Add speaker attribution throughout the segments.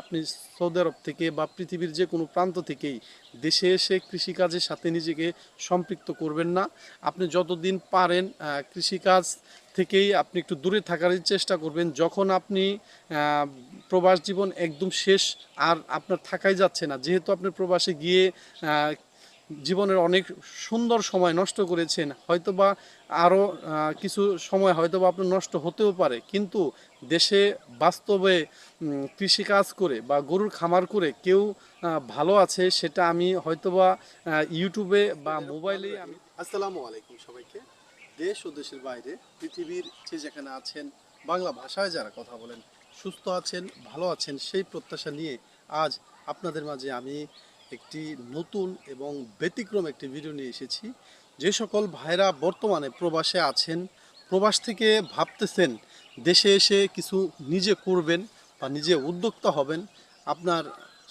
Speaker 1: আপনি সৌদি আরব থেকে বা পৃথিবীর যে কোনো প্রান্ত থেকেই দেশে এসে কৃষিকাজের সাথে নিজেকে সম্পৃক্ত করবেন না। আপনি যতদিন পারেন কৃষিকাজ থেকেই আপনি একটু দূরে থাকার চেষ্টা করবেন। যখন আপনি প্রবাস জীবন একদম শেষ আর আপনার থাকাই যাচ্ছে না, যেহেতু আপনি প্রবাসে গিয়ে জীবনের অনেক সুন্দর সময় নষ্ট করেছেন, হয়তোবা আরও কিছু সময় হয়তোবা আপনার নষ্ট হতেও পারে, কিন্তু দেশে বাস্তবে কৃষিকাজ করে বা গরুর খামার করে কেউ ভালো আছে সেটা আমি হয়তোবা ইউটিউবে বা মোবাইলে আমি আসসালামু আলাইকুম সবাইকে। দেশ ও দেশের বাইরে পৃথিবীর যে যেখানে আছেন, বাংলা ভাষায় যারা কথা বলেন, সুস্থ আছেন, ভালো আছেন, সেই প্রত্যাশা নিয়ে আজ আপনাদের মাঝে আমি একটি নতুন এবং ব্যতিক্রম একটি ভিডিও নিয়ে এসেছি। যে সকল ভাইরা বর্তমানে প্রবাসে আছেন, প্রবাস থেকে ভাবতেছেন দেশে এসে কিছু নিজে করবেন বা নিজে উদ্যোক্তা হবেন, আপনার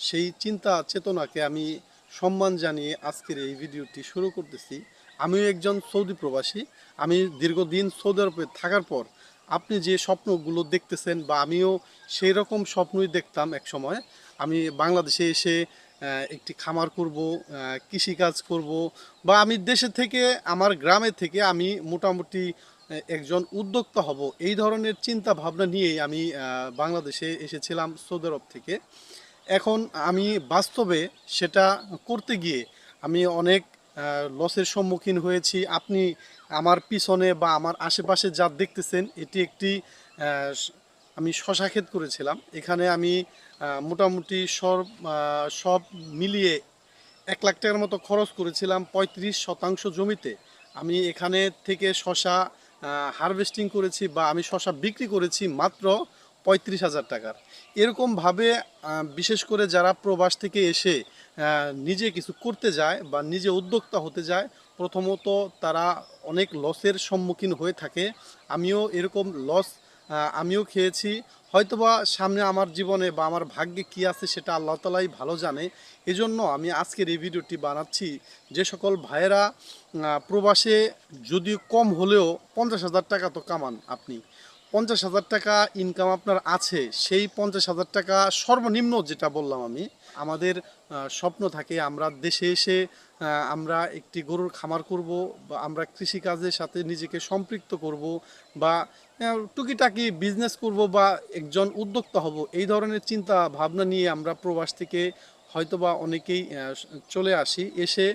Speaker 1: সেই চিন্তা চেতনাকে আমি সম্মান জানিয়ে আজকের এই ভিডিওটি শুরু করতেছি। আমিও একজন সৌদি প্রবাসী। আমি দীর্ঘদিন সৌদি আরবে থাকার পর আপনি যে স্বপ্নগুলো দেখতেছেন বা আমিও সেই রকম স্বপ্নই দেখতাম এক সময় আমি বাংলাদেশে এসে একটি খামার করব কৃষিকাজ করব বা আমি দেশে থেকে, আমার গ্রামে থেকে আমি মোটামুটি একজন উদ্যোক্তা হব। এই ধরনের চিন্তা ভাবনা নিয়েই আমি বাংলাদেশে এসেছিলাম সৌদি আরব থেকে। এখন আমি বাস্তবে সেটা করতে গিয়ে আমি অনেক লসের সম্মুখীন হয়েছি। আপনি আমার পিছনে বা আমার আশেপাশে যা দেখতেছেন, এটি একটি আমি শশা ক্ষেত করেছিলাম। এখানে আমি মোটামুটি সব সব মিলিয়ে এক লাখ টাকার মতো খরচ করেছিলাম পঁয়ত্রিশ শতাংশ জমিতে। আমি এখানে থেকে শশা হারভেস্টিং করেছি বা আমি শশা বিক্রি করেছি মাত্র পঁয়ত্রিশ হাজার টাকার। এরকমভাবে বিশেষ করে যারা প্রবাস থেকে এসে নিজে কিছু করতে যায় বা নিজে উদ্যোক্তা হতে যায়, প্রথমত তারা অনেক লসের সম্মুখীন হয়ে থাকে। আমিও এরকম লস আমিও খেয়েছি। হয়তোবা সামনে আমার জীবনে বা আমার ভাগ্যে কি আছে সেটা আল্লাহ তালাই ভালো জানে। এজন্য আমি আজকের এই ভিডিওটি বানাচ্ছি। যে সকল ভাইয়েরা প্রবাসে যদিও কম হলেও পঞ্চাশ হাজার টাকা তো কামান আপনি। পঞ্চাশ হাজার টাকা ইনকাম আপনার আছে, সেই পঞ্চাশ হাজার টাকা সর্বনিম্ন যেটা বললাম আমি, আমাদের স্বপ্ন থাকে আমরা দেশে এসে আমরা একটি গরুর খামার করব বা আমরা কৃষিকাজের সাথে নিজেকে সম্পৃক্ত করব বা টুকিটাকি বিজনেস করব বা একজন উদ্যোক্তা হব, এই ধরনের চিন্তা ভাবনা নিয়ে আমরা প্রবাস থেকে হয়তোবা অনেকেই চলে আসি। এসে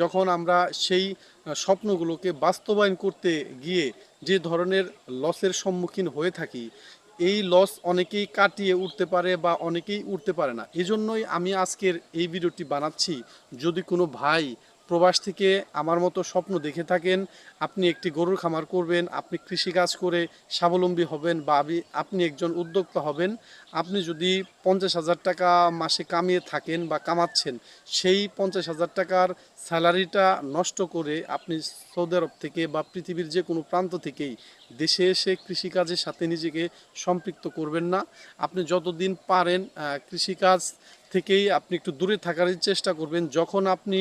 Speaker 1: যখন আমরা সেই স্বপ্নগুলোকে বাস্তবায়ন করতে গিয়ে যে ধরনের লসের সম্মুখীন হয়ে থাকি, এই লস অনেকেই কাটিয়ে উঠতে পারে বা অনেকেই উঠতে পারে না। এজন্যই আমি আজকের এই ভিডিওটি বানাচ্ছি। যদি কোনো ভাই প্রবাস থেকে আমার মতো স্বপ্ন দেখে থাকেন, আপনি একটি গরুর খামার করবেন, আপনি কৃষিকাজ করে স্বাবলম্বী হবেন বা আপনি একজন উদ্যোক্তা হবেন, আপনি যদি পঞ্চাশ হাজার টাকা মাসে কামিয়ে থাকেন বা কামাচ্ছেন, সেই পঞ্চাশ হাজার টাকার স্যালারিটা নষ্ট করে আপনি সৌদি আরব থেকে বা পৃথিবীর যে কোনো প্রান্ত থেকেই দেশে এসে কৃষিকাজের সাথে নিজেকে সম্পৃক্ত করবেন না। আপনি যতদিন পারেন কৃষিকাজ থেকেই আপনি একটু দূরে থাকার চেষ্টা করবেন। যখন আপনি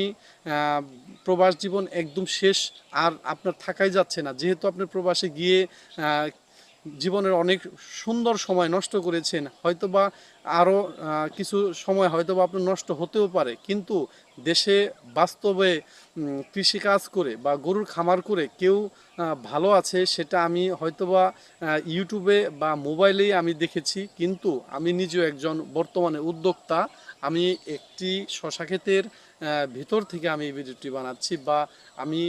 Speaker 1: প্রবাস জীবন একদম শেষ আর আপনার থাকাই যাচ্ছে না, যেহেতু আপনি প্রবাসে গিয়ে জীবনের অনেক সুন্দর সময় নষ্ট করেছেন, হয়তোবা আরও কিছু সময় হয়তোবা আপনার নষ্ট হতেও পারে। কিন্তু দেশে বাস্তবে কৃষিকাজ করে বা গরুর খামার করে কেউ ভালো আছে সেটা আমি হয়তোবা ইউটিউবে বা মোবাইলেই আমি দেখেছি। কিন্তু আমি নিজেও একজন বর্তমানে উদ্যোক্তা। আমি একটি শশা ক্ষেতের ভিতর থেকে আমি এই ভিডিওটি বানাচ্ছি বা আমি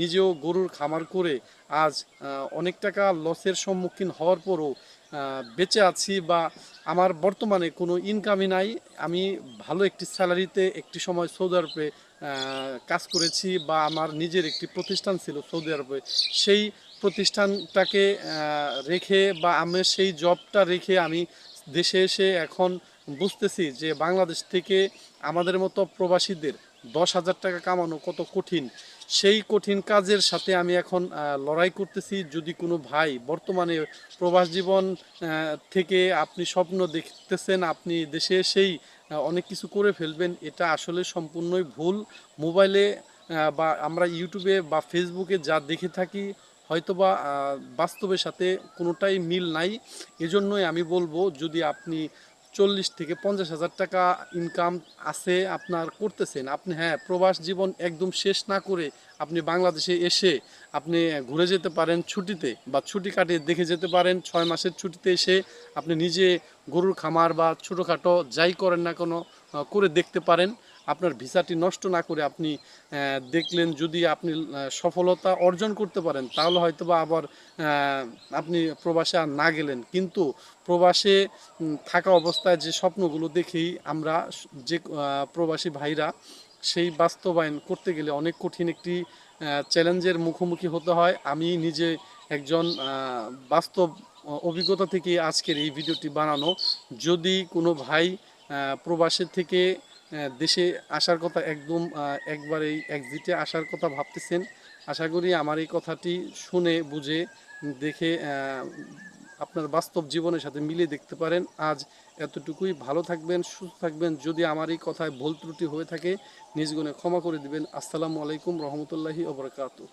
Speaker 1: নিজেও গরুর খামার করে আজ অনেক টাকা লসের সম্মুখীন হওয়ার পরও বেঁচে আছি বা আমার বর্তমানে কোনো ইনকামই নাই। আমি ভালো একটি স্যালারিতে একটি সময় সৌদি আরবে কাজ করেছি বা আমার নিজের একটি প্রতিষ্ঠান ছিল সৌদি আরবে। সেই প্রতিষ্ঠানটাকে রেখে বা আমি সেই জবটা রেখে আমি দেশে এসে এখন বুঝতেছি যে বাংলাদেশ থেকে আমাদের মতো প্রবাসীদের দশ হাজার টাকা কামানো কত কঠিন? সেই কঠিন কাজের সাথে আমি এখন লড়াই করতেছি। যদি কোনো ভাই বর্তমানে প্রবাস জীবন থেকে আপনি স্বপ্ন দেখতেছেন আপনি দেশে আহ, অনেক কিছু করে ফেলবেন এটা আসলে সম্পূর্ণই ভুল। মোবাইলে বা আমরা ইউটিউবে বা ফেসবুকে যা দেখে থাকি হয়তোবা বাস্তবের সাথে কোনোটাই মিল নাই। এজন্যই আমি বলব যদি আপনি চল্লিশ থেকে পঞ্চাশ হাজার টাকা ইনকাম আছে আপনার করতেছেন। আপনি হ্যাঁ প্রবাস জীবন একদম শেষ না করে আপনি বাংলাদেশে এসে আপনি ঘুরে যেতে পারেন ছুটিতে বা ছুটি কাটিয়ে দেখে যেতে পারেন, ছয় মাসের ছুটিতে এসে আপনি নিজে গরুর খামার বা ছোটোখাটো যাই করেন না কোনো করে দেখতে পারেন। আপনার ভিসাটি নষ্ট না করে আপনি দেখলেন যদি আপনি সফলতা অর্জন করতে পারেন, তাহলে হয়তো বা আবার আপনি প্রবাসে আর না গেলেন। কিন্তু প্রবাসে থাকা অবস্থায় যে স্বপ্নগুলো দেখেই আমরা যে প্রবাসী ভাইরা, সেই বাস্তবায়ন করতে গেলে অনেক কঠিন একটি চ্যালেঞ্জের মুখোমুখি হতে হয়। আমি নিজে একজন বাস্তব অভিজ্ঞতা থেকে আজকের এই ভিডিওটি বানানো। যদি কোনো ভাই প্রবাসের থেকে দেশে আসার কথা একদম একবার এই একজিটে আসার কথা ভাবতেছেন। আশা করি আমার এই কথাটি শুনে, বুঝে, দেখে আপনার বাস্তব জীবনের সাথে মিলে দেখতে পারেন। আজ এতটুকুই। ভালো থাকবেন, সুস্থ থাকবেন। যদি আমার এই কথায় ভুল ত্রুটি হয়ে থাকে নিজগুণে ক্ষমা করে দিবেন। আসসালামু আলাইকুম রহমতুল্লাহি ওবরাকাতু